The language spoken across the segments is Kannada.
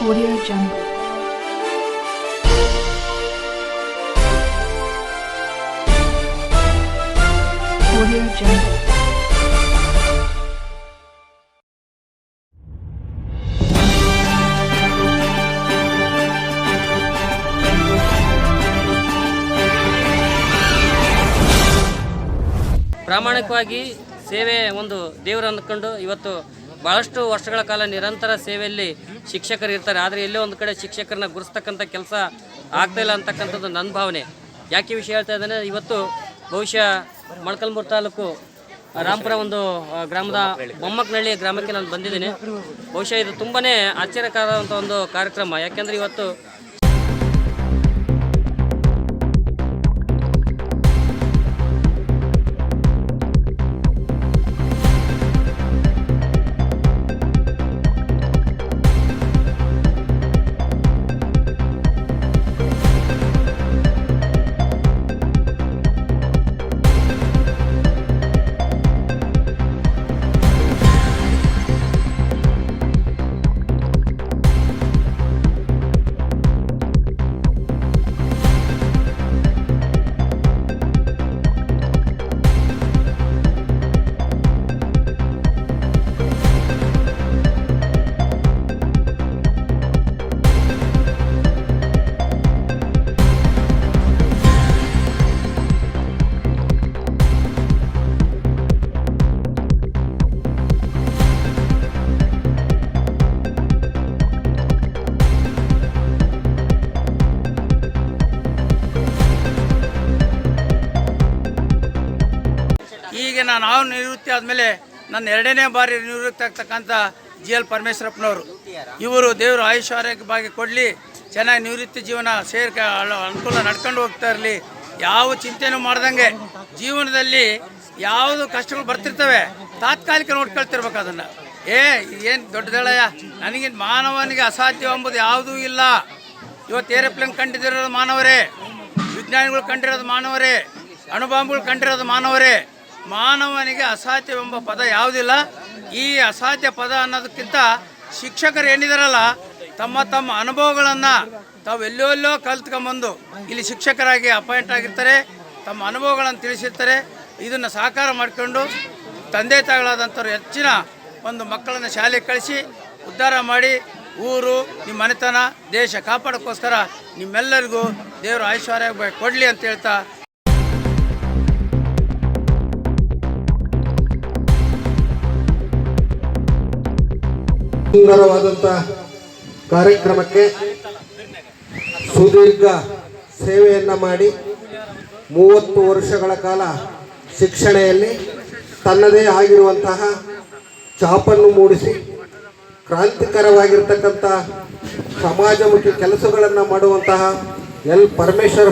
Audio Jungle. Audio Jungle. ಪ್ರಾಮಾಣಿಕವಾಗಿ ಸೇವೆ ಒಂದು ದೇವರು ಅಂದ್ಕೊಂಡು ಇವತ್ತು ಭಾಳಷ್ಟು ವರ್ಷಗಳ ಕಾಲ ನಿರಂತರ ಸೇವೆಯಲ್ಲಿ ಶಿಕ್ಷಕರು ಇರ್ತಾರೆ. ಆದರೆ ಎಲ್ಲೋ ಒಂದು ಕಡೆ ಶಿಕ್ಷಕರನ್ನ ಗುರುಸ್ತಕ್ಕಂಥ ಕೆಲಸ ಆಗ್ತಾ ಇಲ್ಲ ಅಂತಕ್ಕಂಥದ್ದು ನನ್ನ ಭಾವನೆ. ಯಾಕೆ ವಿಷಯ ಹೇಳ್ತಾ ಇದ್ದಾನೆ, ಇವತ್ತು ಬಹುಶಃ ಮೊಳಕಲ್ಮೂರು ತಾಲೂಕು ರಾಮಪುರ ಒಂದು ಗ್ರಾಮದ ಬೊಮ್ಮಕ್ಕನಹಳ್ಳಿ ಗ್ರಾಮಕ್ಕೆ ನಾನು ಬಂದಿದ್ದೀನಿ. ಬಹುಶಃ ಇದು ತುಂಬಾ ಆಶ್ಚರ್ಯಕರವಾದಂಥ ಒಂದು ಕಾರ್ಯಕ್ರಮ. ಯಾಕೆಂದರೆ ಇವತ್ತು ನಾವು ನಿವೃತ್ತಿ ಆದಮೇಲೆ ನನ್ನ ಎರಡನೇ ಬಾರಿ ನಿವೃತ್ತಿ ಆಗ್ತಕ್ಕಂಥ ಜಿ ಎಲ್ ಪರಮೇಶ್ವರಪ್ಪನವರು. ಇವರು ದೇವರು ಆಯುಷ್ ಬಾಗಿ ಕೊಡಲಿ, ಚೆನ್ನಾಗಿ ನಿವೃತ್ತಿ ಜೀವನ ಸೇರ್ಕ ಅನುಕೂಲ ನಡ್ಕೊಂಡು ಹೋಗ್ತಾ ಇರಲಿ. ಯಾವ ಚಿಂತೆನೂ ಮಾಡ್ದಂಗೆ ಜೀವನದಲ್ಲಿ ಯಾವುದು ಕಷ್ಟಗಳು ಬರ್ತಿರ್ತವೆ, ತಾತ್ಕಾಲಿಕ ನೋಡ್ಕೊಳ್ತಿರ್ಬೇಕು ಅದನ್ನು. ಏ, ಏನು ದೊಡ್ಡದಳಯ್ಯ ನನಗೆ ಮಾನವನಿಗೆ ಅಸಾಧ್ಯ ಎಂಬುದು ಯಾವುದೂ ಇಲ್ಲ. ಇವತ್ತು ಏರೋಪ್ಲೇನ್ ಕಂಡಿದ್ದಿರೋದು ಮಾನವರೇ, ವಿಜ್ಞಾನಿಗಳು ಕಂಡಿರೋದು ಮಾನವರೇ, ಅಣುಬಾಂಬುಗಳು ಕಂಡಿರೋದು ಮಾನವರೇ. ಮಾನವನಿಗೆ ಅಸಾಧ್ಯವೆಂಬ ಪದ ಯಾವುದಿಲ್ಲ. ಈ ಅಸಾಧ್ಯ ಪದ ಅನ್ನೋದಕ್ಕಿಂತ ಶಿಕ್ಷಕರು ಏನಿದಾರಲ್ಲ, ತಮ್ಮ ತಮ್ಮ ಅನುಭವಗಳನ್ನು ತಾವು ಎಲ್ಲೋ ಎಲ್ಲೋ ಕಲ್ತ್ಕೊಂಬಂದು ಇಲ್ಲಿ ಶಿಕ್ಷಕರಾಗಿ ಅಪಾಯಿಂಟ್ ಆಗಿರ್ತಾರೆ, ತಮ್ಮ ಅನುಭವಗಳನ್ನು ತಿಳಿಸಿರ್ತಾರೆ. ಇದನ್ನು ಸಾಕಾರ ಮಾಡಿಕೊಂಡು ತಂದೆ ತಾಯಿಗಳಾದಂಥವ್ರು ಹೆಚ್ಚಿನ ಒಂದು ಮಕ್ಕಳನ್ನು ಶಾಲೆಗೆ ಕಳಿಸಿ ಉದ್ಧಾರ ಮಾಡಿ ಊರು, ನಿಮ್ಮ ಮನೆತನ, ದೇಶ ಕಾಪಾಡೋಕ್ಕೋಸ್ಕರ ನಿಮ್ಮೆಲ್ಲರಿಗೂ ದೇವರು ಐಶ್ವರ್ಯ ಕೊಡಲಿ ಅಂತ ಹೇಳ್ತಾ ಸುಂದರವಾದಂಥ ಕಾರ್ಯಕ್ರಮಕ್ಕೆ ಸುದೀರ್ಘ ಸೇವೆಯನ್ನು ಮಾಡಿ ಮೂವತ್ತು ವರ್ಷಗಳ ಕಾಲ ಶಿಕ್ಷಣೆಯಲ್ಲಿ ತನ್ನದೇ ಆಗಿರುವಂತಹ ಚಾಪನ್ನು ಮೂಡಿಸಿ ಕ್ರಾಂತಿಕರವಾಗಿರ್ತಕ್ಕಂಥ ಸಮಾಜಮುಖಿ ಕೆಲಸಗಳನ್ನು ಮಾಡುವಂತಹ ಎಲ್ ಪರಮೇಶ್ವರ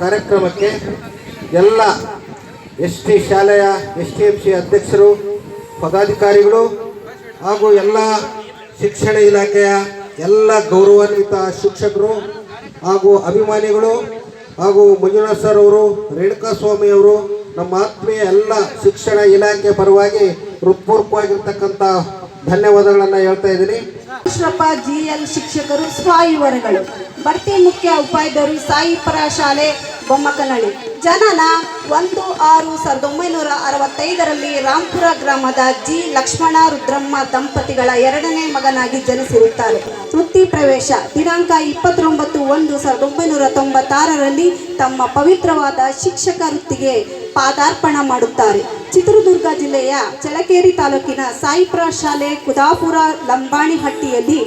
ಕಾರ್ಯಕ್ರಮಕ್ಕೆ ಎಲ್ಲ ಎಸ್ ಟಿ ಶಾಲೆಯ ಎಸ್ ಟಿ ಎಂ ಸಿ ಅಧ್ಯಕ್ಷರು, ಪದಾಧಿಕಾರಿಗಳು ಹಾಗೂ ಎಲ್ಲ ಶಿಕ್ಷಣ ಇಲಾಖೆಯ ಎಲ್ಲ ಗೌರವಾನ್ವಿತ ಶಿಕ್ಷಕರು ಹಾಗೂ ಅಭಿಮಾನಿಗಳು ಹಾಗೂ ಮಂಜುನಾಥ್ ಸರ್ ಅವರು, ರೇಣುಕಾ ಸ್ವಾಮಿ ಅವರು, ನಮ್ಮ ಆತ್ಮೀಯ ಎಲ್ಲ ಶಿಕ್ಷಣ ಇಲಾಖೆ ಪರವಾಗಿ ಹೃತ್ಪೂರ್ವಕವಾಗಿರ್ತಕ್ಕಂಥ ಧನ್ಯವಾದಗಳನ್ನು ಹೇಳ್ತಾ ಇದ್ದೀನಿ. ಕೃಷ್ಣಪ್ಪ ಜಿಎಲ್ ಶಿಕ್ಷಕರು ಸ್ವಾಯುವರಗಳು ಬಡ್ತಿ ಮುಖ್ಯ ಉಪಾಧ್ಯಾಯರು ಸಾಯಿಪರ ಶಾಲೆ ಬೊಮ್ಮಕನಹಳ್ಳಿ. ಜನನ ಒಂದು ಆರು ಸಾವಿರದ ಒಂಬೈನೂರ ಅರವತ್ತೈದರಲ್ಲಿ ರಾಂಪುರ ಗ್ರಾಮದ ಜಿ ಲಕ್ಷ್ಮಣ ರುದ್ರಮ್ಮ ದಂಪತಿಗಳ ಎರಡನೇ ಮಗನಾಗಿ ಜನಿಸಿರುತ್ತಾರೆ. ವೃತ್ತಿ ಪ್ರವೇಶ ದಿನಾಂಕ ಇಪ್ಪತ್ತೊಂಬತ್ತು ಒಂದು ಸಾವಿರದ ಒಂಬೈನೂರ ತೊಂಬತ್ತಾರರಲ್ಲಿ ತಮ್ಮ ಪವಿತ್ರವಾದ ಶಿಕ್ಷಕ ವೃತ್ತಿಗೆ ಪಾದಾರ್ಪಣ ಮಾಡುತ್ತಾರೆ. ಚಿತ್ರದುರ್ಗ ಜಿಲ್ಲೆಯ ಚಳಕೇರಿ ತಾಲೂಕಿನ ಸಾಯಿಪುರ ಶಾಲೆ ಕುದಾಪುರ ಲಂಬಾಣಿಹಟ್ಟಿಯಲ್ಲಿ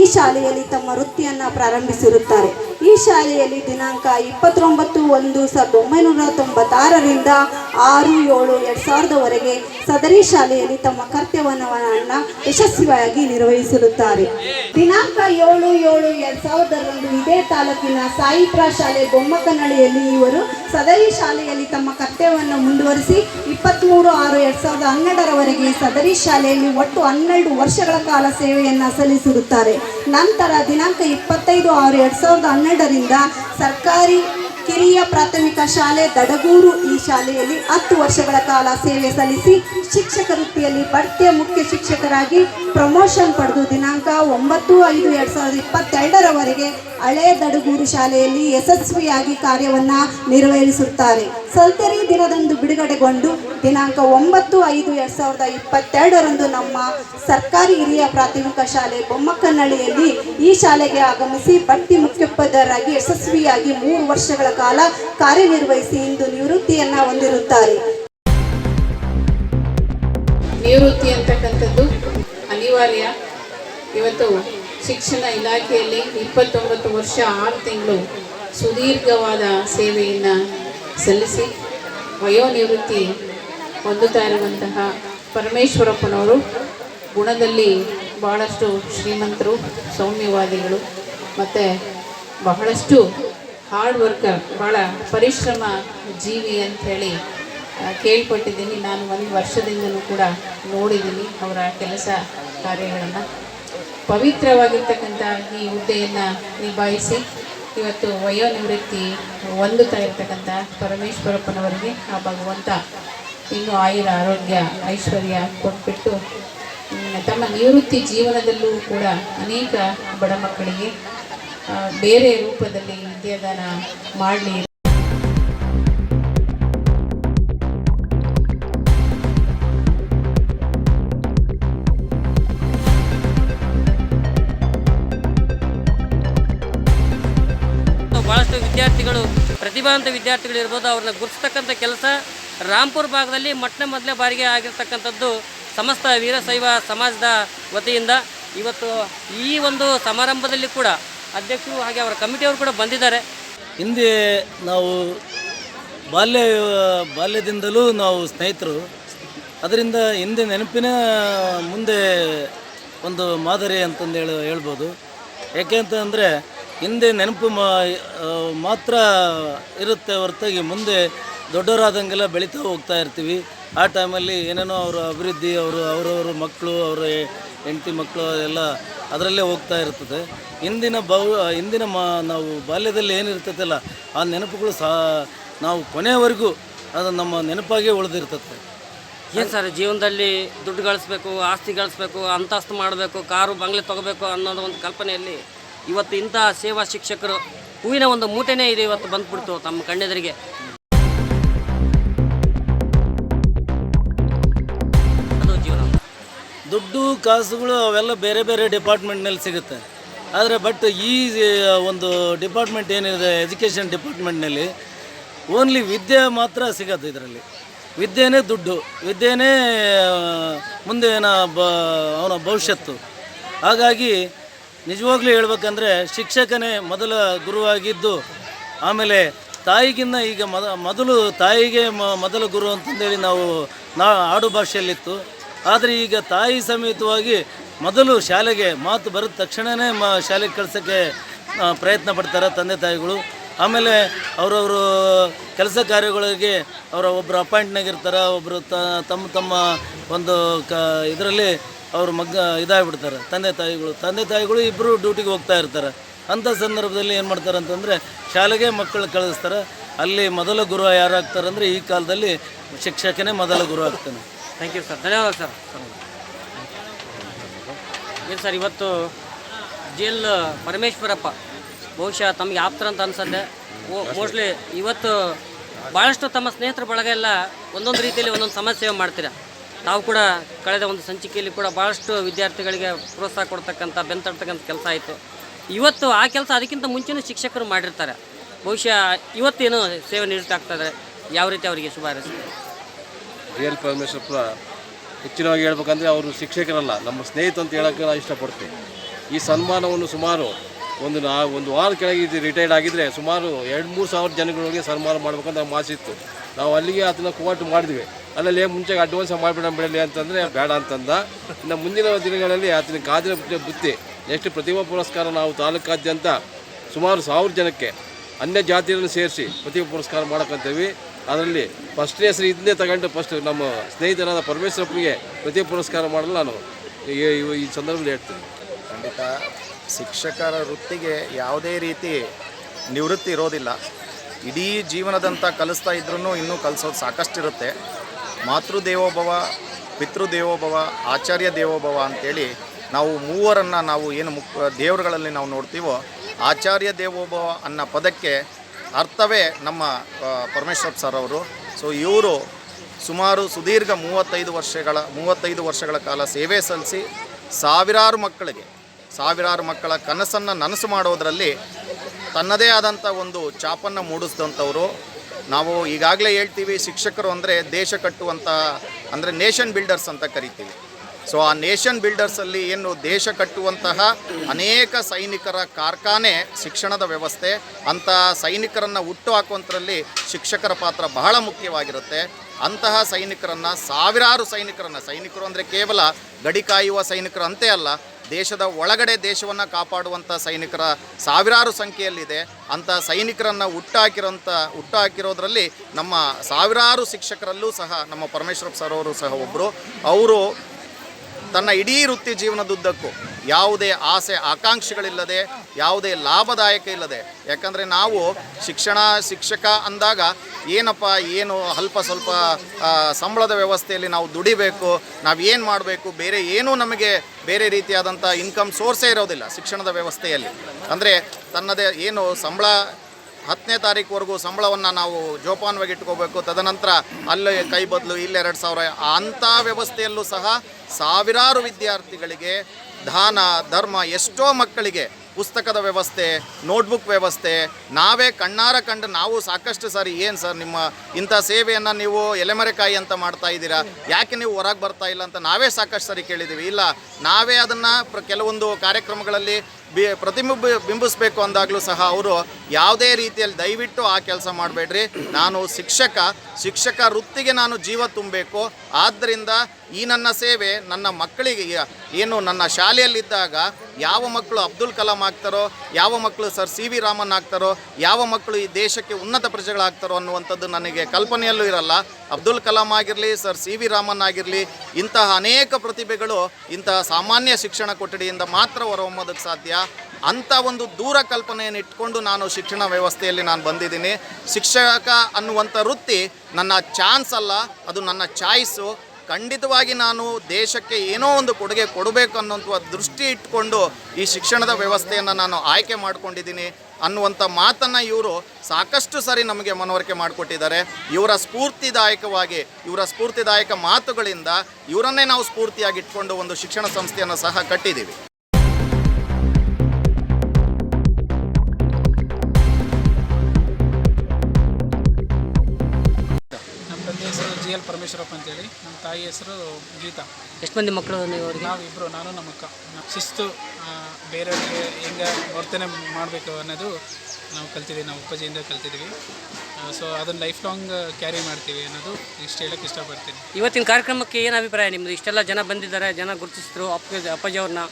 ಈ ಶಾಲೆಯಲ್ಲಿ ತಮ್ಮ ವೃತ್ತಿಯನ್ನು ಪ್ರಾರಂಭಿಸಿರುತ್ತಾರೆ. ಈ ಶಾಲೆಯಲ್ಲಿ ದಿನಾಂಕ ಇಪ್ಪತ್ತೊಂಬತ್ತು ಒಂದು ಸಾವಿರದ ಒಂಬೈನೂರ ತೊಂಬತ್ತಾರರಿಂದ ಆರು ಏಳು ಎರಡು ಸಾವಿರದವರೆಗೆ ಸದರಿ ಶಾಲೆಯಲ್ಲಿ ತಮ್ಮ ಕರ್ತವ್ಯವನ್ನು ಯಶಸ್ವಿಯಾಗಿ ನಿರ್ವಹಿಸಿರುತ್ತಾರೆ. ದಿನಾಂಕ ಏಳು ಏಳು ಎರಡು ಸಾವಿರದರಂದು ಇದೇ ತಾಲೂಕಿನ ಸಾಯಿಪುರ ಶಾಲೆ ಬೊಮ್ಮಕನಹಳ್ಳಿಯಲ್ಲಿ ಇವರು ಸದರಿ ಶಾಲೆಯಲ್ಲಿ ತಮ್ಮ ಕರ್ತವ್ಯವನ್ನು ಮುಂದುವರಿಸಿ ಇಪ್ಪತ್ತ್ಮೂರು ಆರು ಎರಡು ಸಾವಿರದ ಹನ್ನೆರಡರವರೆಗೆ ಸದರಿ ಶಾಲೆಯಲ್ಲಿ ಒಟ್ಟು ಹನ್ನೆರಡು ವರ್ಷಗಳ ಕಾಲ ಸೇವೆಯನ್ನು ಸಲ್ಲಿಸಿರುತ್ತಾರೆ. ನಂತರ ದಿನಾಂಕ ಇಪ್ಪತ್ತೈದು ಆರು ಎರಡು ಸಾವಿರದ ಹನ್ನೆರಡರಿಂದ ಸರ್ಕಾರಿ ಕಿರಿಯ ಪ್ರಾಥಮಿಕ ಶಾಲೆ ದಡಗೂರು ಈ ಶಾಲೆಯಲ್ಲಿ ಹತ್ತು ವರ್ಷಗಳ ಕಾಲ ಸೇವೆ ಸಲ್ಲಿಸಿ ಶಿಕ್ಷಕ ವೃತ್ತಿಯಲ್ಲಿ ಬಡ್ತಿಯ ಮುಖ್ಯ ಶಿಕ್ಷಕರಾಗಿ ಪ್ರಮೋಷನ್ ಪಡೆದು ದಿನಾಂಕ ಒಂಬತ್ತು ಐದು ಎರಡು ಸಾವಿರದ ಇಪ್ಪತ್ತೆರಡರವರೆಗೆ ಹಳೆ ದಡುಗೂರು ಶಾಲೆಯಲ್ಲಿ ಯಶಸ್ವಿಯಾಗಿ ಕಾರ್ಯವನ್ನ ನಿರ್ವಹಿಸುತ್ತಾರೆ. ಸಲ್ತರಿ ದಿನದಂದು ಬಿಡುಗಡೆಗೊಂಡು ದಿನಾಂಕ ಒಂಬತ್ತು ಐದು ಎರಡು ಸಾವಿರದ ಇಪ್ಪತ್ತೆರಡರಂದು ನಮ್ಮ ಸರ್ಕಾರಿ ಹಿರಿಯ ಪ್ರಾಥಮಿಕ ಶಾಲೆ ಬೊಮ್ಮಕ್ಕನಹಳ್ಳಿಯಲ್ಲಿ ಈ ಶಾಲೆಗೆ ಆಗಮಿಸಿ ಬಟ್ಟಿ ಮುಖ್ಯೋಪಾಧ್ಯಾಯರಾಗಿ ಯಶಸ್ವಿಯಾಗಿ ಮೂರು ವರ್ಷಗಳ ಕಾಲ ಕಾರ್ಯನಿರ್ವಹಿಸಿ ಇಂದು ನಿವೃತ್ತಿಯನ್ನ ಹೊಂದಿರುತ್ತಾರೆ. ನಿವೃತ್ತಿ ಅಂತಕ್ಕಂಥದ್ದು ಅನಿವಾರ್ಯ. ಇವತ್ತು ಶಿಕ್ಷಣ ಇಲಾಖೆಯಲ್ಲಿ ಇಪ್ಪತ್ತೊಂಬತ್ತು ವರ್ಷ ಆರು ತಿಂಗಳು ಸುದೀರ್ಘವಾದ ಸೇವೆಯನ್ನು ಸಲ್ಲಿಸಿ ವಯೋನಿವೃತ್ತಿ ಹೊಂದುತ್ತಾ ಇರುವಂತಹ ಪರಮೇಶ್ವರಪ್ಪನವರು ಗುಣದಲ್ಲಿ ಬಹಳಷ್ಟು ಶ್ರೀಮಂತರು, ಸೌಮ್ಯವಾದಿಗಳು ಮತ್ತು ಬಹಳಷ್ಟು ಹಾರ್ಡ್ ವರ್ಕರ್ ಭಾಳ ಪರಿಶ್ರಮ ಜೀವಿ ಅಂಥೇಳಿ ಕೇಳ್ಪಟ್ಟಿದ್ದೀನಿ. ನಾನು ಒಂದು ವರ್ಷದಿಂದಲೂ ಕೂಡ ನೋಡಿದ್ದೀನಿ ಅವರ ಕೆಲಸ ಕಾರ್ಯಗಳನ್ನು. ಪವಿತ್ರವಾಗಿರ್ತಕ್ಕಂಥ ಈ ಹುದ್ದೆಯನ್ನು ನಿಭಾಯಿಸಿ ಇವತ್ತು ವಯೋನಿವೃತ್ತಿ ಹೊಂದುತ್ತಾ ಇರ್ತಕ್ಕಂಥ ಪರಮೇಶ್ವರಪ್ಪನವರಿಗೆ ಆ ಭಗವಂತ ಇನ್ನೂ ಆಯುರ ಆರೋಗ್ಯ ಐಶ್ವರ್ಯ ಕೊಟ್ಬಿಟ್ಟು ತಮ್ಮ ನಿವೃತ್ತಿ ಜೀವನದಲ್ಲೂ ಕೂಡ ಅನೇಕ ಬಡ ಮಕ್ಕಳಿಗೆ ಬೇರೆ ರೂಪದಲ್ಲಿ ವಿದ್ಯಾದಾನ ಮಾಡಲಿ ವಿದ್ಯಾರ್ಥಿಗಳು, ಪ್ರತಿಭಾವಂತ ವಿದ್ಯಾರ್ಥಿಗಳು ಇರ್ಬೋದು, ಅವ್ರನ್ನ ಗುರುತಿಸ್ತಕ್ಕಂಥ ಕೆಲಸ ರಾಂಪುರ ಭಾಗದಲ್ಲಿ ಮೊಟ್ಟನೇ ಮೊದಲೇ ಬಾರಿಗೆ ಆಗಿರ್ತಕ್ಕಂಥದ್ದು ಸಮಸ್ತ ವೀರಶೈವ ಸಮಾಜದ ವತಿಯಿಂದ. ಇವತ್ತು ಈ ಒಂದು ಸಮಾರಂಭದಲ್ಲಿ ಕೂಡ ಅಧ್ಯಕ್ಷರು ಹಾಗೆ ಅವರ ಕಮಿಟಿಯವರು ಕೂಡ ಬಂದಿದ್ದಾರೆ. ಹಿಂದೆ ನಾವು ಬಾಲ್ಯ, ಬಾಲ್ಯದಿಂದಲೂ ನಾವು ಸ್ನೇಹಿತರು. ಅದರಿಂದ ಹಿಂದೆ ನೆನಪಿನ ಮುಂದೆ ಒಂದು ಮಾದರಿ ಅಂತಂದು ಹೇಳಿ ಹೇಳ್ಬೋದು. ಯಾಕೆ ಅಂತಂದರೆ ಹಿಂದೆ ನೆನಪು ಮಾತ್ರ ಇರುತ್ತೆ ಹೊರತಾಗಿ ಮುಂದೆ ದೊಡ್ಡವರಾದಂಗೆಲ್ಲ ಬೆಳೀತಾ ಹೋಗ್ತಾ ಇರ್ತೀವಿ. ಆ ಟೈಮಲ್ಲಿ ಏನೇನೋ ಅವರ ಅಭಿವೃದ್ಧಿ, ಅವರು, ಅವರವ್ರ ಮಕ್ಕಳು, ಅವರ ಹೆಂಡತಿ ಮಕ್ಕಳು ಎಲ್ಲ ಅದರಲ್ಲೇ ಹೋಗ್ತಾ ಇರ್ತದೆ. ಇಂದಿನ ಬೌ ಇಂದಿನ ಮಾ, ನಾವು ಬಾಲ್ಯದಲ್ಲಿ ಏನಿರ್ತೈತಲ್ಲ, ಆ ನೆನಪುಗಳು ಸಹ ನಾವು ಕೊನೆಯವರೆಗೂ ಅದು ನಮ್ಮ ನೆನಪಾಗೇ ಉಳಿದಿರ್ತದೆ ಏನು ಸರ್, ಜೀವನದಲ್ಲಿ ದುಡ್ಡು ಗಳಿಸ್ಬೇಕು, ಆಸ್ತಿ ಗಳಿಸ್ಬೇಕು, ಅಂತಸ್ತು ಮಾಡಬೇಕು, ಕಾರು, ಬಂಗ್ಲೆ ತೊಗೋಬೇಕು ಅನ್ನೋದು ಒಂದು ಕಲ್ಪನೆಯಲ್ಲಿ ಇವತ್ತು ಇಂತಹ ಸೇವಾ ಶಿಕ್ಷಕರು ಹೂವಿನ ಒಂದು ಮೂಟೆನೇ ಇದೆ ಇವತ್ತು ಬಂದ್ಬಿಡ್ತು ತಮ್ಮ ಕಣ್ಣೆದರಿಗೆ. ದುಡ್ಡು, ಕಾಸುಗಳು ಅವೆಲ್ಲ ಬೇರೆ ಬೇರೆ ಡಿಪಾರ್ಟ್ಮೆಂಟ್ನಲ್ಲಿ ಸಿಗುತ್ತೆ. ಆದರೆ ಬಟ್ ಈ ಒಂದು ಡಿಪಾರ್ಟ್ಮೆಂಟ್ ಏನಿದೆ, ಎಜುಕೇಷನ್ ಡಿಪಾರ್ಟ್ಮೆಂಟ್ನಲ್ಲಿ ಓನ್ಲಿ ವಿದ್ಯೆ ಮಾತ್ರ ಸಿಗತ್ತೆ ಇದರಲ್ಲಿ. ವಿದ್ಯೆನೇ ದುಡ್ಡು, ವಿದ್ಯೆನೇ ಮುಂದೆ ಏನ ಬ, ಅವನ ಭವಿಷ್ಯತ್ತು. ಹಾಗಾಗಿ ನಿಜವಾಗ್ಲೂ ಹೇಳ್ಬೇಕಂದ್ರೆ ಶಿಕ್ಷಕನೇ ಮೊದಲ ಗುರುವಾಗಿದ್ದು, ಆಮೇಲೆ ತಾಯಿಗಿನ್ನ ಈಗ ಮೊದ, ಮೊದಲು ತಾಯಿಗೆ ಮೊದಲ ಗುರು ಅಂತಂದೇಳಿ ನಾವು ನಾ, ಆಡು ಭಾಷೆಯಲ್ಲಿತ್ತು. ಆದರೆ ಈಗ ತಾಯಿ ಸಮೇತವಾಗಿ ಮೊದಲು ಶಾಲೆಗೆ ಮಾತು ಬರೆದ ತಕ್ಷಣವೇ ಮ, ಶಾಲೆಗೆ ಕಳ್ಸೋಕ್ಕೆ ಪ್ರಯತ್ನ ಪಡ್ತಾರೆ ತಂದೆ ತಾಯಿಗಳು. ಆಮೇಲೆ ಅವರವರು ಕೆಲಸ ಕಾರ್ಯಗಳಿಗೆ ಅವರ ಒಬ್ಬರು ಅಪಾಯಿಂಟ್ನಾಗ ಇರ್ತಾರೆ ಒಬ್ಬರು ತಮ್ಮ ತಮ್ಮ ಒಂದು ಕ, ಇದರಲ್ಲಿ ಅವರು ಮಗ್ಗ ಇದಾಗ್ಬಿಡ್ತಾರೆ. ತಂದೆ ತಾಯಿಗಳು ತಂದೆ ತಾಯಿಗಳು ಇಬ್ಬರು ಡ್ಯೂಟಿಗೆ ಹೋಗ್ತಾ ಇರ್ತಾರೆ. ಅಂಥ ಸಂದರ್ಭದಲ್ಲಿ ಏನು ಮಾಡ್ತಾರೆ ಅಂತಂದರೆ ಶಾಲೆಗೆ ಮಕ್ಕಳು ಕಳಿಸ್ತಾರೆ. ಅಲ್ಲಿ ಮೊದಲ ಗುರು ಯಾರಾಗ್ತಾರೆ ಅಂದರೆ ಈ ಕಾಲದಲ್ಲಿ ಶಿಕ್ಷಕನೇ ಮೊದಲ ಗುರು ಆಗ್ತಾನೆ. ಥ್ಯಾಂಕ್ ಯು ಸರ್ ಧನ್ಯವಾದ ಸರ್ ಏನು ಸರ್ ಇವತ್ತು ಜೇಲ್ ಪರಮೇಶ್ವರಪ್ಪ ಬಹುಶಃ ತಮಗೆ ಆಪ್ತರ ಅಂತ ಅನ್ಸತ್ತೆ. ಮೋಸ್ಟ್ಲಿ ಇವತ್ತು ಭಾಳಷ್ಟು ತಮ್ಮ ಸ್ನೇಹಿತರ ಬಳಗ ಎಲ್ಲ ಒಂದೊಂದು ರೀತಿಯಲ್ಲಿ ಒಂದೊಂದು ಸಮಾಜ ಸೇವೆ ಮಾಡ್ತೀರಾ? ತಾವು ಕೂಡ ಕಳೆದ ಒಂದು ಸಂಚಿಕೆಯಲ್ಲಿ ಕೂಡ ಭಾಳಷ್ಟು ವಿದ್ಯಾರ್ಥಿಗಳಿಗೆ ಪ್ರೋತ್ಸಾಹ ಕೊಡ್ತಕ್ಕಂಥ, ಬೆಂತಡ್ತಕ್ಕಂಥ ಕೆಲಸ ಆಯಿತು. ಇವತ್ತು ಆ ಕೆಲಸ ಅದಕ್ಕಿಂತ ಮುಂಚೆನೂ ಶಿಕ್ಷಕರು ಮಾಡಿರ್ತಾರೆ. ಬಹುಶಃ ಇವತ್ತೇನು ಸೇವೆ ನೀಡ್ತಾಗ್ತದೆ ಯಾವ ರೀತಿ ಅವರಿಗೆ ಶುಭಾರೈಸಿ? ಡಿ ಎಲ್ ಪರಮೇಶ್ವರಪ್ಪ ಹೆಚ್ಚಿನವಾಗಿ ಹೇಳ್ಬೇಕಂದ್ರೆ ಅವರು ಶಿಕ್ಷಕರಲ್ಲ. ನಮ್ಮ ಸ್ನೇಹಿತ ಅಂತ ಹೇಳೋಕ್ಕೆ ನಾನು ಇಷ್ಟಪಡ್ತೀನಿ. ಈ ಸನ್ಮಾನವನ್ನು ಸುಮಾರು ಒಂದು ನಾ ಒಂದು ವಾರ ಕೆಳಗೆ ಇದು ರಿಟೈರ್ಡ್ ಆಗಿದ್ದರೆ ಸುಮಾರು ಎರಡು ಮೂರು ಸಾವಿರ ಜನಗಳಿಗೆ ಸನ್ಮಾನ ಮಾಡಬೇಕಂತ ಇತ್ತು. ನಾವು ಅಲ್ಲಿಗೆ ಅದನ್ನು ಕೋಟ್ ಮಾಡಿದ್ವಿ. ಅಲ್ಲಲ್ಲಿ ಮುಂಚೆಗೆ ಅಡ್ವಾನ್ಸ್ ಮಾಡಿಬಿಡೋಣ ಬಿಡಲಿ ಅಂತಂದರೆ ಬೇಡ ಅಂತಂದ. ಇನ್ನು ಮುಂದಿನ ದಿನಗಳಲ್ಲಿ ಆತನ ಕಾದಿನ ಬುತ್ತಿ ನೆಕ್ಸ್ಟ್ ಪ್ರತಿಭಾ ಪುರಸ್ಕಾರ ನಾವು ತಾಲೂಕಾದ್ಯಂತ ಸುಮಾರು ಸಾವಿರ ಜನಕ್ಕೆ ಅನ್ಯ ಜಾತಿಯನ್ನು ಸೇರಿಸಿ ಪ್ರತಿಭಾ ಪುರಸ್ಕಾರ ಮಾಡೋಕ್ಕಂತೀವಿ ಅದರಲ್ಲಿ ಫಸ್ಟ್ ಹೆಸರು ಇದನ್ನೇ ತಗೊಂಡು ಫಸ್ಟ್ ನಮ್ಮ ಸ್ನೇಹಿತರಾದ ಪರಮೇಶ್ವರಪ್ಪನಿಗೆ ಪ್ರತಿಭಾ ಪುರಸ್ಕಾರ ಮಾಡಲು ನಾನು ಈ- ಸಂದರ್ಭದಲ್ಲಿ ಹೇಳ್ತೀನಿ. ಖಂಡಿತ ಶಿಕ್ಷಕರ ವೃತ್ತಿಗೆ ಯಾವುದೇ ರೀತಿ ನಿವೃತ್ತಿ ಇರೋದಿಲ್ಲ. ಇಡೀ ಜೀವನದಂತ ಕಲಿಸ್ತಾ ಇದ್ರೂ ಇನ್ನೂ ಕಲಿಸೋದು ಸಾಕಷ್ಟಿರುತ್ತೆ. ಮಾತೃದೇವೋಭವ, ಪಿತೃದೇವೋಭವ, ಆಚಾರ್ಯ ದೇವೋಭವ ಅಂತೇಳಿ ನಾವು ಮೂವರನ್ನು ನಾವು ಏನು ಮುಕ್ ದೇವರುಗಳಲ್ಲಿ ನಾವು ನೋಡ್ತೀವೋ ಆಚಾರ್ಯ ದೇವೋಭವ ಅನ್ನೋ ಪದಕ್ಕೆ ಅರ್ಥವೇ ನಮ್ಮ ಪರಮೇಶ್ವರ್ ಸರ್ ಅವರು. ಸೊ ಇವರು ಸುಮಾರು ಸುದೀರ್ಘ ಮೂವತ್ತೈದು ವರ್ಷಗಳ ಮೂವತ್ತೈದು ವರ್ಷಗಳ ಕಾಲ ಸೇವೆ ಸಲ್ಲಿಸಿ ಸಾವಿರಾರು ಮಕ್ಕಳಿಗೆ, ಸಾವಿರಾರು ಮಕ್ಕಳ ಕನಸನ್ನು ನನಸು ಮಾಡೋದರಲ್ಲಿ ತನ್ನದೇ ಆದಂಥ ಒಂದು ಚಾಪನ್ನು ಮೂಡಿಸಿದಂಥವರು. ನಾವು ಈಗಾಗಲೇ ಹೇಳ್ತೀವಿ ಶಿಕ್ಷಕರು ಅಂದರೆ ದೇಶ ಕಟ್ಟುವಂಥ ಅಂದರೆ ನೇಷನ್ ಬಿಲ್ಡರ್ಸ್ ಅಂತ ಕರಿತೀವಿ. ಸೊ ಆ ನೇಷನ್ ಬಿಲ್ಡರ್ಸಲ್ಲಿ ಏನು ದೇಶ ಕಟ್ಟುವಂತಹ ಅನೇಕ ಸೈನಿಕರ ಕಾರ್ಖಾನೆ, ಶಿಕ್ಷಣದ ವ್ಯವಸ್ಥೆ ಅಂಥ ಸೈನಿಕರನ್ನು ಹುಟ್ಟು ಹಾಕುವಂಥರಲ್ಲಿ ಶಿಕ್ಷಕರ ಪಾತ್ರ ಬಹಳ ಮುಖ್ಯವಾಗಿರುತ್ತೆ. ಅಂತಹ ಸೈನಿಕರನ್ನು, ಸಾವಿರಾರು ಸೈನಿಕರನ್ನು, ಸೈನಿಕರು ಅಂದರೆ ಕೇವಲ ಗಡಿ ಕಾಯುವ ಸೈನಿಕರು ಅಂತೇ ಅಲ್ಲ ದೇಶದ ಒಳಗಡೆ ದೇಶವನ್ನು ಕಾಪಾಡುವಂಥ ಸೈನಿಕರ ಸಾವಿರಾರು ಸಂಖ್ಯೆಯಲ್ಲಿದೆ. ಅಂಥ ಸೈನಿಕರನ್ನು ಹುಟ್ಟಾಕಿರೋಂಥ ಹುಟ್ಟಾಕಿರೋದ್ರಲ್ಲಿ ನಮ್ಮ ಸಾವಿರಾರು ಶಿಕ್ಷಕರಲ್ಲೂ ಸಹ ನಮ್ಮ ಪರಮೇಶ್ವರ ಸರ್ ಅವರು ಸಹ ಒಬ್ಬರು ಅವರು ತನ್ನ ಇಡೀ ವೃತ್ತಿ ಜೀವನದುದ್ದಕ್ಕೂ ಯಾವುದೇ ಆಸೆ ಆಕಾಂಕ್ಷೆಗಳಿಲ್ಲದೆ, ಯಾವುದೇ ಲಾಭದಾಯಕ ಇಲ್ಲದೆ. ಯಾಕಂದರೆ ನಾವು ಶಿಕ್ಷಣ, ಶಿಕ್ಷಕ ಅಂದಾಗ ಏನಪ್ಪ, ಏನು ಅಲ್ಪ ಸ್ವಲ್ಪ ಸಂಬಳದ ವ್ಯವಸ್ಥೆಯಲ್ಲಿ ನಾವು ದುಡಿಬೇಕು, ನಾವು ಏನು ಮಾಡಬೇಕು, ಬೇರೆ ಏನೂ ನಮಗೆ ಬೇರೆ ರೀತಿಯಾದಂಥ ಇನ್ಕಮ್ ಸೋರ್ಸೇ ಇರೋದಿಲ್ಲ ಶಿಕ್ಷಣದ ವ್ಯವಸ್ಥೆಯಲ್ಲಿ. ಅಂದರೆ ತನ್ನದೇ ಏನು ಸಂಬಳ, ಹತ್ತನೇ ತಾರೀಕುವರೆಗೂ ಸಂಬಳವನ್ನು ನಾವು ಜೋಪಾನವಾಗಿ ಇಟ್ಕೋಬೇಕು, ತದನಂತರ ಅಲ್ಲೇ ಕೈ ಬದಲು, ಇಲ್ಲಿ ಎರಡು ಸಾವಿರ, ಅಂಥ ವ್ಯವಸ್ಥೆಯಲ್ಲೂ ಸಹ ಸಾವಿರಾರು ವಿದ್ಯಾರ್ಥಿಗಳಿಗೆ ದಾನ, ಧರ್ಮ, ಎಷ್ಟೋ ಮಕ್ಕಳಿಗೆ ಪುಸ್ತಕದ ವ್ಯವಸ್ಥೆ, ನೋಟ್ಬುಕ್ ವ್ಯವಸ್ಥೆ, ನಾವೇ ಕಣ್ಣಾರ ಕಂಡು ನಾವು ಸಾಕಷ್ಟು ಸಾರಿ ಏನು ಸರ್ ನಿಮ್ಮ ಇಂಥ ಸೇವೆಯನ್ನು ನೀವು ಎಲೆಮರೆಕಾಯಿ ಅಂತ ಮಾಡ್ತಾ ಇದ್ದೀರಾ? ಯಾಕೆ ನೀವು ಹೊರಗೆ ಬರ್ತಾ ಇಲ್ಲ ಅಂತ ನಾವೇ ಸಾಕಷ್ಟು ಸರಿ ಕೇಳಿದ್ದೀವಿ. ಇಲ್ಲ, ನಾವೇ ಅದನ್ನು ಪ್ರ ಕೆಲವೊಂದು ಕಾರ್ಯಕ್ರಮಗಳಲ್ಲಿ ಬಿ ಪ್ರತಿಬಿಂಬ ಬಿಂಬಿಸಬೇಕು ಅಂದಾಗಲೂ ಸಹ ಅವರು ಯಾವುದೇ ರೀತಿಯಲ್ಲಿ ದಯವಿಟ್ಟು ಆ ಕೆಲಸ ಮಾಡಬೇಡ್ರಿ. ನಾನು ಶಿಕ್ಷಕ ಶಿಕ್ಷಕ ವೃತ್ತಿಗೆ ನಾನು ಜೀವ ತುಂಬಬೇಕು. ಆದ್ದರಿಂದ ಈ ನನ್ನ ಸೇವೆ ನನ್ನ ಮಕ್ಕಳಿಗೆ ಏನು ನನ್ನ ಶಾಲೆಯಲ್ಲಿದ್ದಾಗ ಯಾವ ಮಕ್ಕಳು ಅಬ್ದುಲ್ ಕಲಾಂ ಆಗ್ತಾರೋ, ಯಾವ ಮಕ್ಕಳು ಸರ್ ಸಿ ವಿ ರಾಮನ್ ಆಗ್ತಾರೋ, ಯಾವ ಮಕ್ಕಳು ಈ ದೇಶಕ್ಕೆ ಉನ್ನತ ಪ್ರಜೆಗಳಾಗ್ತಾರೋ ಅನ್ನುವಂಥದ್ದು ನನಗೆ ಕಲ್ಪನೆಯಲ್ಲೂ ಇರಲ್ಲ. ಅಬ್ದುಲ್ ಕಲಾಂ ಆಗಿರಲಿ, ಸರ್ ಸಿ ವಿ ರಾಮನ್ ಆಗಿರಲಿ, ಇಂತಹ ಅನೇಕ ಪ್ರತಿಭೆಗಳು ಇಂತಹ ಸಾಮಾನ್ಯ ಶಿಕ್ಷಣ ಕೊಠಡಿಯಿಂದ ಮಾತ್ರ ಹೊರಹೊಮ್ಮೋದಕ್ಕೆ ಸಾಧ್ಯ. ಅಂಥ ಒಂದು ದೂರ ಕಲ್ಪನೆಯನ್ನು ಇಟ್ಕೊಂಡು ನಾನು ಶಿಕ್ಷಣ ವ್ಯವಸ್ಥೆಯಲ್ಲಿ ನಾನು ಬಂದಿದ್ದೀನಿ. ಶಿಕ್ಷಕ ಅನ್ನುವಂಥ ವೃತ್ತಿ ನನ್ನ ಚಾನ್ಸ್ ಅಲ್ಲ, ಅದು ನನ್ನ ಚಾಯ್ಸು. ಖಂಡಿತವಾಗಿ ನಾನು ದೇಶಕ್ಕೆ ಏನೋ ಒಂದು ಕೊಡುಗೆ ಕೊಡಬೇಕು ಅನ್ನುವಂಥ ದೃಷ್ಟಿ ಇಟ್ಕೊಂಡು ಈ ಶಿಕ್ಷಣದ ವ್ಯವಸ್ಥೆಯನ್ನು ನಾನು ಆಯ್ಕೆ ಮಾಡಿಕೊಂಡಿದ್ದೀನಿ ಅನ್ನುವಂಥ ಮಾತನ್ನು ಇವರು ಸಾಕಷ್ಟು ಸಾರಿ ನಮಗೆ ಮನವರಿಕೆ ಮಾಡಿಕೊಟ್ಟಿದ್ದಾರೆ. ಇವರ ಸ್ಫೂರ್ತಿದಾಯಕವಾಗಿ, ಇವರ ಸ್ಫೂರ್ತಿದಾಯಕ ಮಾತುಗಳಿಂದ ಇವರನ್ನೇ ನಾವು ಸ್ಫೂರ್ತಿಯಾಗಿ ಇಟ್ಕೊಂಡು ಒಂದು ಶಿಕ್ಷಣ ಸಂಸ್ಥೆಯನ್ನು ಸಹ ಕಟ್ಟಿದ್ದೀವಿ. ಪರಮೇಶ್ವರಪ್ಪ ಅಂತೇಳಿ. ನಮ್ಮ ತಾಯಿ ಹೆಸರು ಗೀತಾ. ಎಷ್ಟು ಮಂದಿ ಮಕ್ಕಳು ನೀವು ನಾವು ಇಬ್ಬರು ನಾನು ನಮ್ಮ ಅಕ್ಕ. ನಾವು ಶಿಸ್ತು ಬೇರೆಯವ್ರಿಗೆ ಹೆಂಗೆ ವರ್ತನೆ ಮಾಡಬೇಕು ಅನ್ನೋದು ನಾವು ಕಲ್ತಿದ್ದೀವಿ ನಾವು ಅಪ್ಪಾಜಿಯಿಂದ ಕಲ್ತಿದ್ದೀವಿ. ಸೊ ಅದನ್ನು ಲೈಫ್ ಲಾಂಗ್ ಕ್ಯಾರಿ ಮಾಡ್ತೀವಿ ಅನ್ನೋದು ಇಷ್ಟು ಹೇಳಕ್ಕೆ ಇಷ್ಟಪಡ್ತೀನಿ. ಇವತ್ತಿನ ಕಾರ್ಯಕ್ರಮಕ್ಕೆ ಏನು ಅಭಿಪ್ರಾಯ ನಿಮ್ಮದು ಇಷ್ಟೆಲ್ಲ ಜನ ಬಂದಿದ್ದಾರೆ ಜನ ಗುರುತಿಸಿದ್ರು ಅಪ್ಪ ಅಪ್ಪಾಜಿ ಅವ್ರನ್ನ.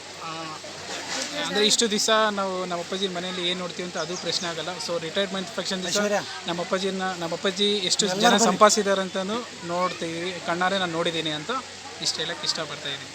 ಅಂದರೆ ಇಷ್ಟು ದಿವಸ ನಾವು ನಮ್ಮ ಅಪ್ಪಾಜಿ ಮನೆಯಲ್ಲಿ ಏನು ನೋಡ್ತೀವಿ ಅಂತ ಅದು ಪ್ರಶ್ನೆ ಆಗಲ್ಲ. ಸೊ ರಿಟೈರ್ಮೆಂಟ್ ಫಂಕ್ಷನ್ ದಿವಸ ನಮ್ಮ ಅಪ್ಪಾಜಿನ ನಮ್ಮ ಅಪ್ಪಾಜಿ ಎಷ್ಟು ಜನ ಸಂಪಾದಿಸಿದಾರೆ ಅಂತಂದು ನೋಡ್ತೀವಿ. ಕಣ್ಣಾರೆ ನಾನು ನೋಡಿದ್ದೀನಿ ಅಂತ ಇಷ್ಟು ಹೇಳಕ್ಕೆ ಇಷ್ಟಪಡ್ತಾ ಇದ್ದೀನಿ.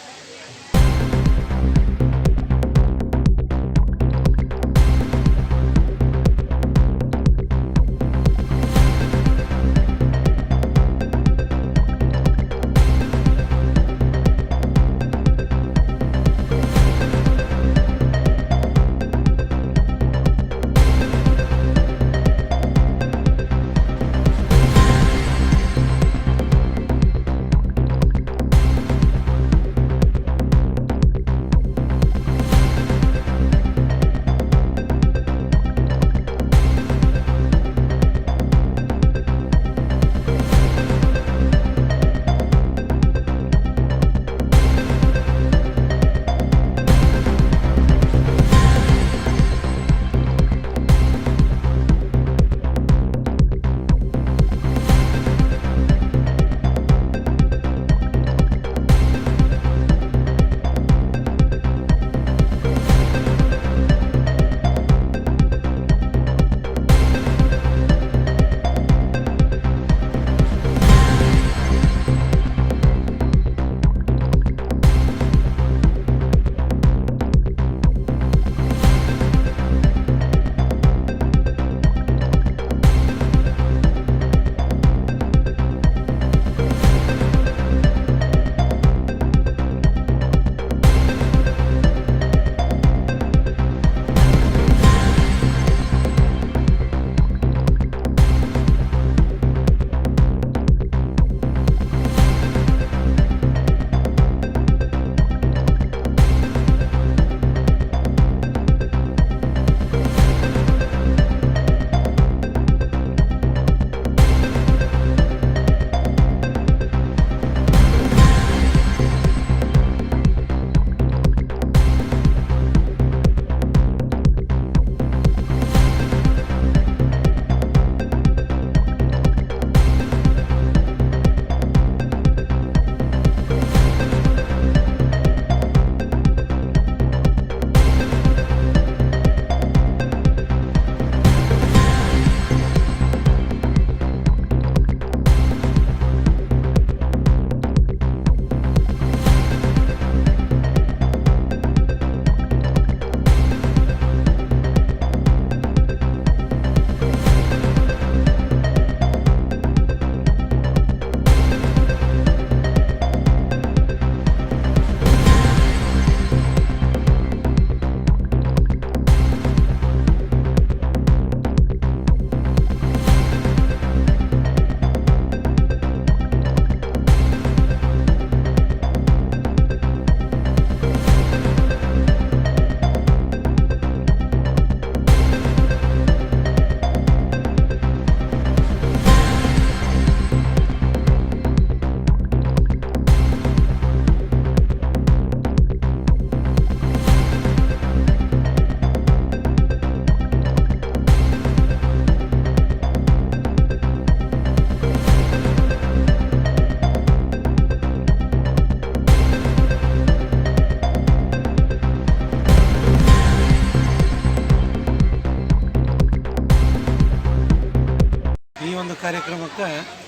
ಕಾರ್ಯಕ್ರಮಕ್ಕೆ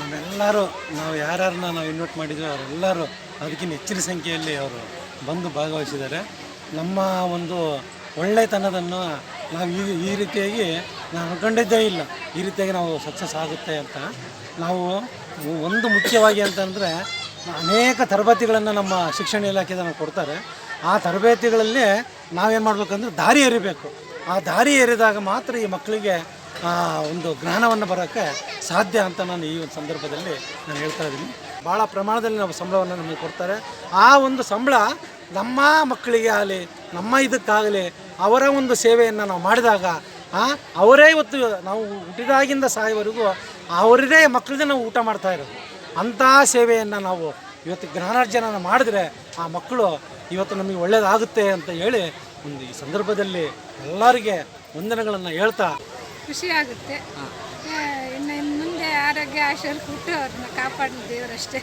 ನಮ್ಮೆಲ್ಲರೂ ನಾವು ಯಾರ್ಯಾರನ್ನ ನಾವು ಇನ್ವೈಟ್ ಮಾಡಿದ್ವಿ ಅವರೆಲ್ಲರೂ ಅದಕ್ಕಿಂತ ಹೆಚ್ಚಿನ ಸಂಖ್ಯೆಯಲ್ಲಿ ಅವರು ಬಂದು ಭಾಗವಹಿಸಿದ್ದಾರೆ. ನಮ್ಮ ಒಂದು ಒಳ್ಳೆತನದನ್ನು ನಾವು ಈ ಈ ರೀತಿಯಾಗಿ ನಾವು ಅನ್ಕೊಂಡಿದ್ದೇ ಇಲ್ಲ. ಈ ರೀತಿಯಾಗಿ ನಾವು ಸಕ್ಸಸ್ ಆಗುತ್ತೆ ಅಂತ. ನಾವು ಒಂದು ಮುಖ್ಯವಾಗಿ ಅಂತಂದರೆ ಅನೇಕ ತರಬೇತಿಗಳನ್ನು ನಮ್ಮ ಶಿಕ್ಷಣ ಇಲಾಖೆಯಿಂದ ನಾವು ಕೊಡ್ತಾರೆ. ಆ ತರಬೇತಿಗಳಲ್ಲಿ ನಾವೇನು ಮಾಡಬೇಕಂದ್ರೆ ದಾರಿ ಎರಿಬೇಕು. ಆ ದಾರಿ ಎರಿದಾಗ ಮಾತ್ರ ಈ ಮಕ್ಕಳಿಗೆ ಒಂದು ಜ್ಞಾನವನ್ನು ಬರೋಕ್ಕೆ ಸಾಧ್ಯ ಅಂತ ನಾನು ಈ ಒಂದು ಸಂದರ್ಭದಲ್ಲಿ ನಾನು ಹೇಳ್ತಾ ಇದ್ದೀನಿ. ಭಾಳ ಪ್ರಮಾಣದಲ್ಲಿ ನಾವು ಸಂಬಳವನ್ನು ನಮಗೆ ಕೊಡ್ತಾರೆ. ಆ ಒಂದು ಸಂಬಳ ನಮ್ಮ ಮಕ್ಕಳಿಗೆ ಆಗಲಿ, ನಮ್ಮ ಇದಕ್ಕಾಗಲಿ, ಅವರ ಒಂದು ಸೇವೆಯನ್ನು ನಾವು ಮಾಡಿದಾಗ ಅವರೇ ಇವತ್ತು ನಾವು ಹುಟ್ಟಿದಾಗಿಂದ ಸಾಯೋವರೆಗೂ ಅವರದೇ ಮಕ್ಕಳದೇ ನಾವು ಊಟ ಮಾಡ್ತಾ ಇರೋದು. ಅಂಥ ಸೇವೆಯನ್ನು ನಾವು ಇವತ್ತು ಜ್ಞಾನಾರ್ಜನ ಮಾಡಿದ್ರೆ ಆ ಮಕ್ಕಳು ಇವತ್ತು ನಮಗೆ ಒಳ್ಳೆಯದಾಗುತ್ತೆ ಅಂತ ಹೇಳಿ ಒಂದು ಈ ಸಂದರ್ಭದಲ್ಲಿ ಎಲ್ಲರಿಗೆ ವಂದನೆಗಳನ್ನು ಹೇಳ್ತಾ ಖುಷಿ ಆಗುತ್ತೆ ಇನ್ನು ಮುಂದೆ ಆರೋಗ್ಯ ಆಶೀರ್ವಾದ ಕೊಟ್ಟು ಅವ್ರನ್ನ ಕಾಪಾಡಲಿ ದೇವರಷ್ಟೇ.